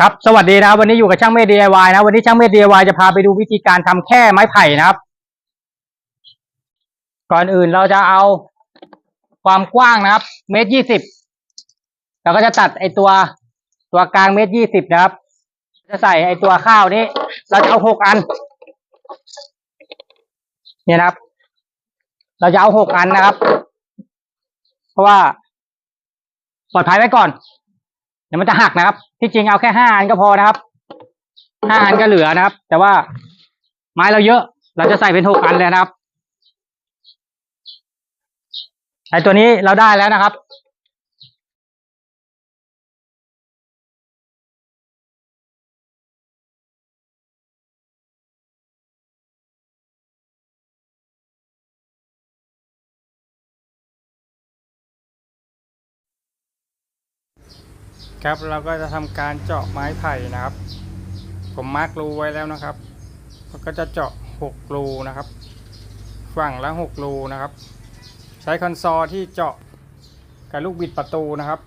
ครับ สวัสดีนะครับวันนี้อยู่กับช่างเมธ DIY นะ วันนี้ช่างเมธ DIY จะพาไปดูวิธีการทำแค่ไม้ไผ่นะครับ ก่อนอื่นเราจะเอาความกว้างนะครับ เมตรยี่สิบเราก็จะตัดไอตัวตัวกลางเมตรยี่สิบนะครับ จะใส่ไอตัวข้าวนี้ เราจะเอาหกอัน เนี่ยนะครับ เราจะเอาหกอันนะครับ เพราะว่าปลอดภัยไว้ก่อน ดี๋ยวมันจะหักนะครับ ที่จริงเอาแค่ห้าอันก็พอนะครับห้าอันก็เหลือนะครับ แต่ว่าไม้เราเยอะ เราจะใส่เป็นหกอันเลยนะครับไอตัวนี้เราได้แล้วนะครับ ครับเราก็จะทำการเจาะไม้ไผ่นะครับ ผมมาร์กรูไว้แล้วนะครับเราก็จะเจาะหกรูนะครับ ฝั่งละหกรูนะครับ ใช้คอนโซลที่เจาะกับลูกบิดประตูนะครับ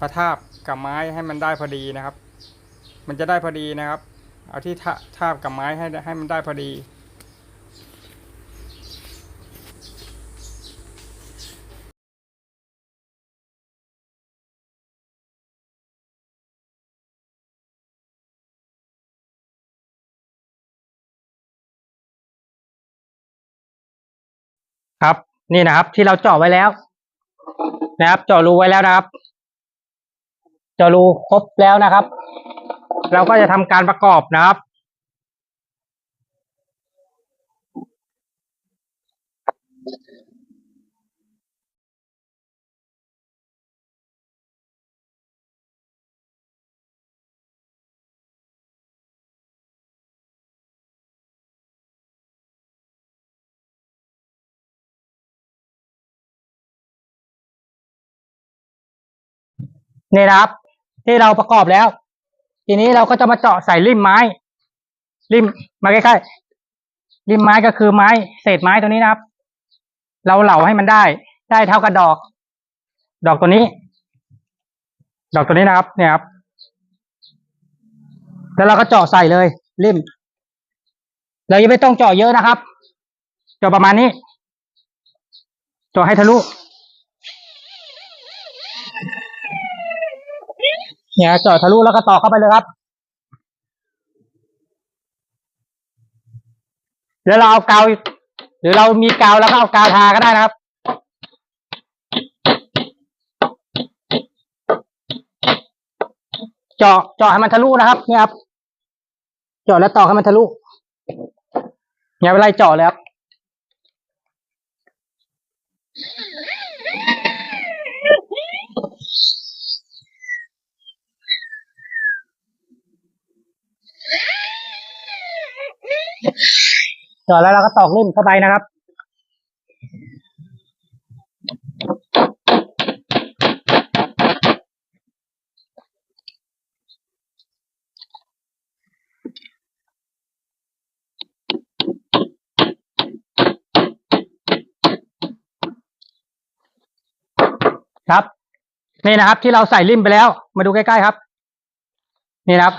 ประทาบกับไม้ให้มันได้พอดีนะครับ มันจะได้พอดีนะครับ เอาที่ทะทาบกับไม้ให้ให้มันได้พอดี ครับ นี่นะครับ ที่เราเจาะไว้แล้ว นะครับ เจาะรูไว้แล้วนะครับ เจาะรูครบแล้วนะครับ เราก็จะทำการประกอบนะครับ นี่นะครับ ที่เราประกอบแล้ว ทีนี้เราก็จะมาเจาะใส่ริมไม้ ริมมาใกล้ๆริมไม้ก็คือไม้ เศษไม้ตัวนี้นะครับ เราเหลาให้มันได้ ได้เท่ากับดอก ดอกตัวนี้ ดอกตัวนี้นะครับ เนี่ยครับ แล้วเราก็เจาะใส่เลยริมเรายังไม่ต้องเจาะเยอะนะครับ เจาะประมาณนี้ เจาะให้ทะลุ เนี่ยเจาะทะลุแล้วก็ต่อเข้าไปเลยครับ เดี๋ยวเราเอากาวหรือเรามีกาวแล้วก็เอากาวทาก็ได้นะครับเจาะเจาะให้มันทะลุนะครับเนี่ยครับเจาะแล้วต่อให้มันทะลุเนี่ยเวลาเจาะเลยครับ จาะแล้วเราก็ตอกริ่มเข้าไปนะครับ ครับนี่นะครับ ที่เราใส่ริมไปแล้ว มาดูใกล้ๆครับ นี่นะครับ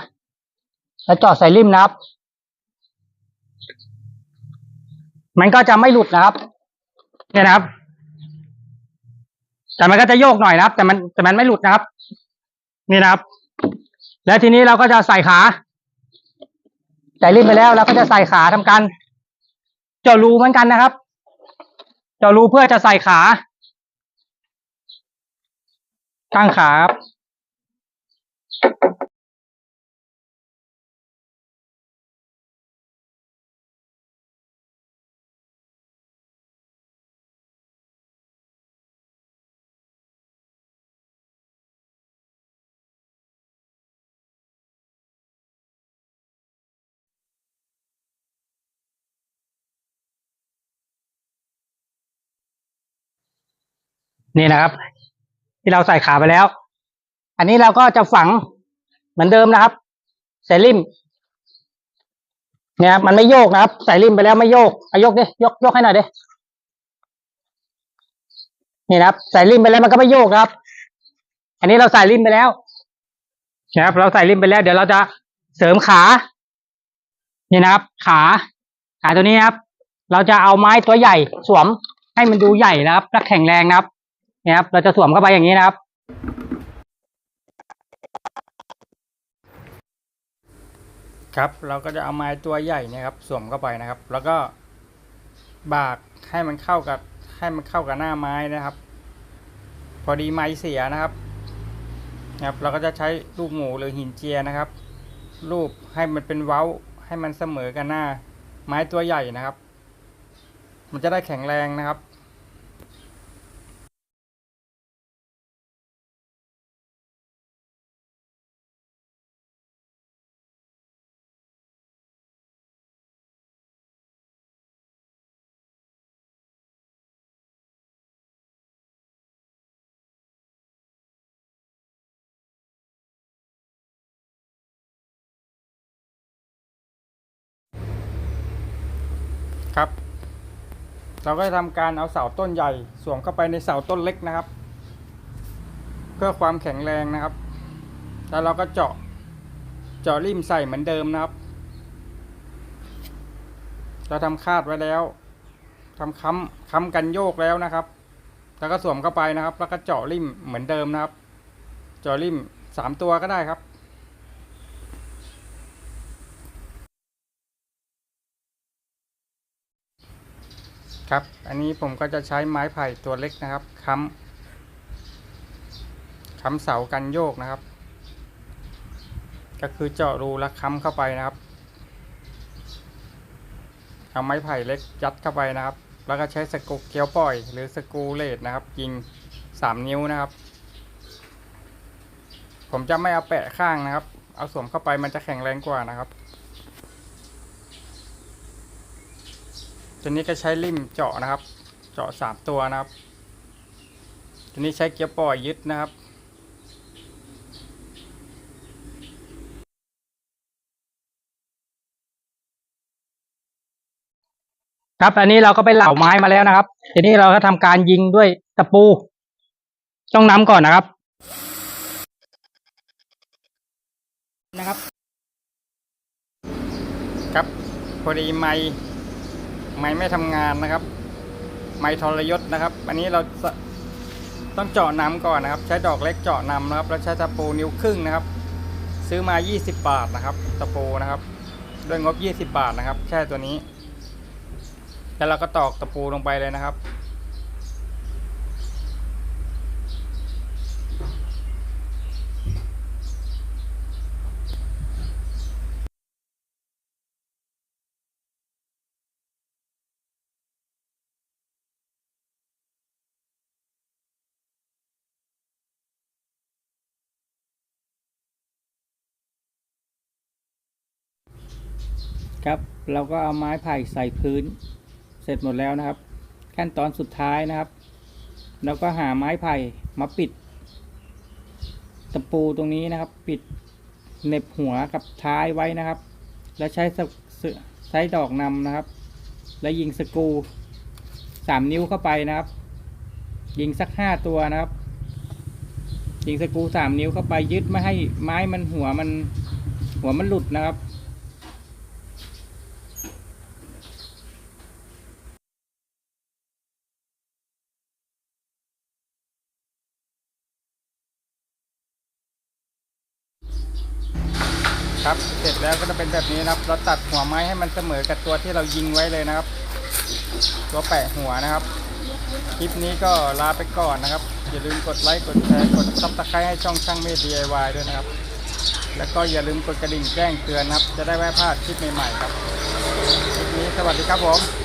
แล้วจาะใส่ริมนะครับ มันก็จะไม่หลุดนะครับ เนี่ยนะครับ แต่มันก็จะโยกหน่อยนะครับ แต่มันแต่มันไม่หลุดนะครับ นี่นะครับ แล้วทีนี้เราก็จะใส่ขาใส่ริมไปแล้วเราก็จะใส่ขาทำการ เจาะรูเหมือนกันนะครับ เจาะรูเพื่อจะใส่ขาตั้งขาครับ นี่นะครับ ที่เราใส่ขาไปแล้ว อันนี้เราก็จะฝังเหมือนเดิมนะครับ ใส่ริมเนี่ยครับมันไม่โยกนะครับ ใส่ริมไปแล้วไม่โยกอายกดิยกยกให้หน่อยดินี่นะครับ ใส่ริมไปแล้วมันก็ไม่โยกนะครับ อันนี้เราใส่ริมไปแล้วนะครับเราใส่ริมไปแล้ว เดี๋ยวเราจะเสริมขา นี่นะครับ ขาขาตัวนี้นะครับ เราจะเอาไม้ตัวใหญ่ สวมให้มันดูใหญ่นะครับและแข็งแรงนะครับ เนี่ยครับ เราจะสวมเข้าไปอย่างนี้นะครับ ครับ เราก็จะเอาไม้ตัวใหญ่เนะครับ สวมเข้าไปนะครับ แล้วก็บากให้มันเข้ากับให้มันเข้ากับหน้าไม้นะครับ พอดีไม้เสียนะครับนะครับ เราก็จะใช้ลูกหมูหรือหินเจียนะครับ รูปให้มันเป็นเว้าให้มันเสมอกันหน้า ไม้ตัวใหญ่นะครับ มันจะได้แข็งแรงนะครับ เราก็จะทำการเอาเสาต้นใหญ่สวมเข้าไปในเสาต้นเล็กนะครับ เพื่อความแข็งแรงนะครับ แล้วเราก็เจาะเจาะริมใส่เหมือนเดิมนะครับ เราทำคาดไว้แล้วทำค้ำค้ำกันโยกแล้วนะครับ แล้วก็สวมเข้าไปนะครับ แล้วก็เจาะริมเหมือนเดิมนะครับ เจาะริมสามตัวก็ได้ครับ ครับ อันนี้ผมก็จะใช้ไม้ไผ่ตัวเล็กนะครับค้ำค้ำเสากันโยกนะครับ ก็คือเจาะรูแล้วค้ำเข้าไปนะครับเอาไม้ไผ่เล็กยัดเข้าไปนะครับ แล้วก็ใช้สกรูเกลียวปล่อย หรือสกรูเลดนะครับยิงสามนิ้วนะครับ ผมจะไม่เอาแปะข้างนะครับ เอาสวมเข้าไปมันจะแข็งแรงกว่านะครับ ตัวนี้ก็ใช้ริมเจาะนะครับ เจาะสามตัวนะครับ ตัวนี้ใช้เกียวปล่อยยึดนะครับครับอันนี้เราก็ไปเหล่าไม้มาแล้วนะครับ ทีนี้เราก็ทำการยิงด้วยตะปู ต้องน้ำก่อนนะครับ นะครับ ครับพอดีไม้ ไม้ไม่ทำงานนะครับ ไม้ทรยศนะครับ อันนี้เราต้องเจาะน้ำก่อนนะครับ ใช้ดอกเล็กเจาะน้ำนะครับ แล้วใช้ตะปูนิ้วครึ่งนะครับ ซื้อมา 20 บาทนะครับ ตะปูนะครับ ด้วยงบ 20 บาทนะครับแค่ตัวนี้ แล้วเราก็ตอกตะปูลงไปเลยนะครับ ครับ เราก็เอาไม้ไผ่ใส่พื้น เสร็จหมดแล้วนะครับ ขั้นตอนสุดท้ายนะครับแล้วก็หาไม้ไผ่มาปิด ตะปูตรงนี้นะครับ ปิดเน็บหัวกับท้ายไว้นะครับ แล้วใช้สสใช้ดอกนำนะครับ แล้วยิงสกรูสามนิ้วเข้าไปนะครับ ยิงสักห้าตัวนะครับ ยิงสกรูสามนิ้วเข้าไปยึดไม่ให้ไม้มันหัวมัน หัวมันหลุดนะครับ ครับ เสร็จแล้วก็จะเป็นแบบนี้นะครับ เราตัดหัวไม้ให้มันเสมอกับตัวที่เรายิงไว้เลยนะครับ ตัวแปะหัวนะครับ คลิปนี้ก็ลาไปก่อนนะครับ อย่าลืมกดไลค์กดแชร์กดซับสไครต์ให้ช่องช่างเมด DIY ด้วยนะครับ แล้วก็อย่าลืมกดกระดิ่งแจ้งเตือนนะครับ จะได้ไม่พลาดคลิปใหม่ๆครับคลิปนี้สวัสดีครับผม